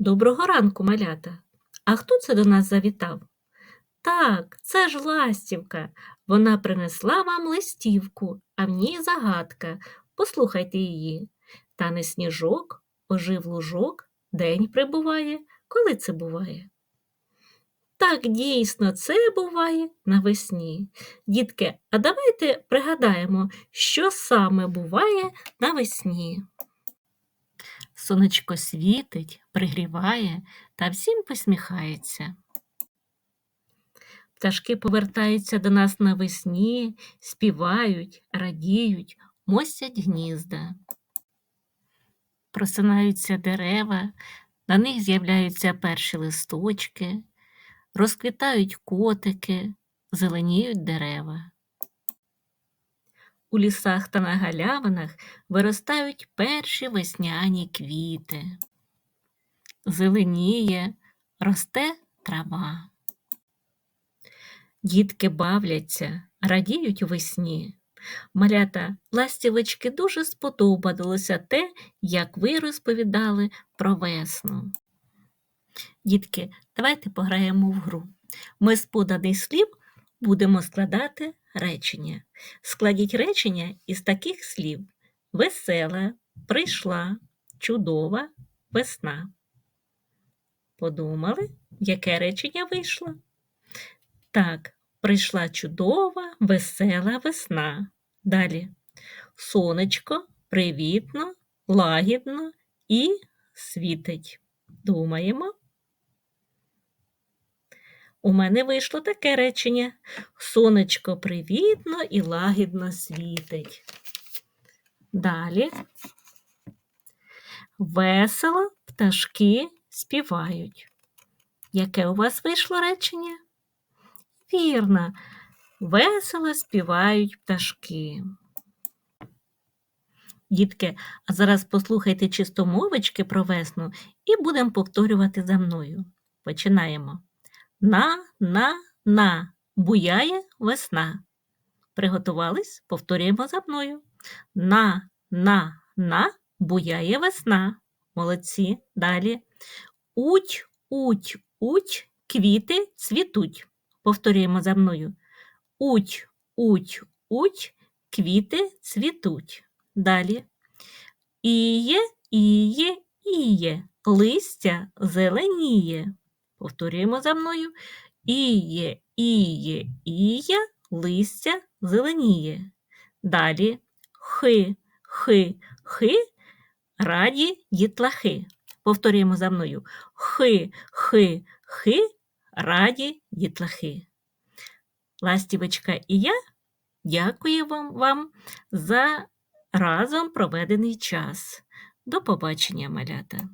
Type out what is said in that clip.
Доброго ранку, малята. А хто це до нас завітав? Так, це ж ластівка. Вона принесла вам листівку, а в ній загадка. Послухайте її. Тане сніжок, ожив лужок, день прибуває. Коли це буває? Так, дійсно, це буває навесні. Дітки, а давайте пригадаємо, що саме буває навесні. Сонечко світить, пригріває та всім посміхається. Пташки повертаються до нас навесні, співають, радіють, мостять гнізда. Просинаються дерева, на них з'являються перші листочки, розквітають котики, зеленіють дерева. У лісах та на галявинах виростають перші весняні квіти. Зеленіє, росте трава. Дітки бавляться, радіють весні. Малята ластівочки дуже сподобалося те, як ви розповідали про весну. Дітки, давайте пограємо в гру. Ми з поданих слів будемо складати речення. Складіть речення із таких слів: весела, прийшла, чудова, весна. Подумали, яке речення вийшло? Так, прийшла чудова, весела весна. Далі. Сонечко привітно, лагідно і світить. Думаємо. У мене вийшло таке речення. Сонечко привітно і лагідно світить. Далі. Весело пташки співають. Яке у вас вийшло речення? Вірно, весело співають пташки. Дітки, а зараз послухайте чистомовички про весну і будемо повторювати за мною. Починаємо. На, на, на, буяє весна. Приготувались? Повторюємо за мною. На, на, на, буяє весна. Молодці. Далі. Уть, уть, уть, квіти цвітуть. Повторюємо за мною. Уть, уть, уть, квіти цвітуть. Далі. Іє, іє, іє, листя зеленіє. Повторюємо за мною. Іє, іє, іє, листя зеленіє. Далі хи, хи, хи, раді дітлахи. Повторюємо за мною. Хи, хи, хи, раді дітлахи. Ластівочка і я дякую вам, вам за разом проведений час. До побачення, малята!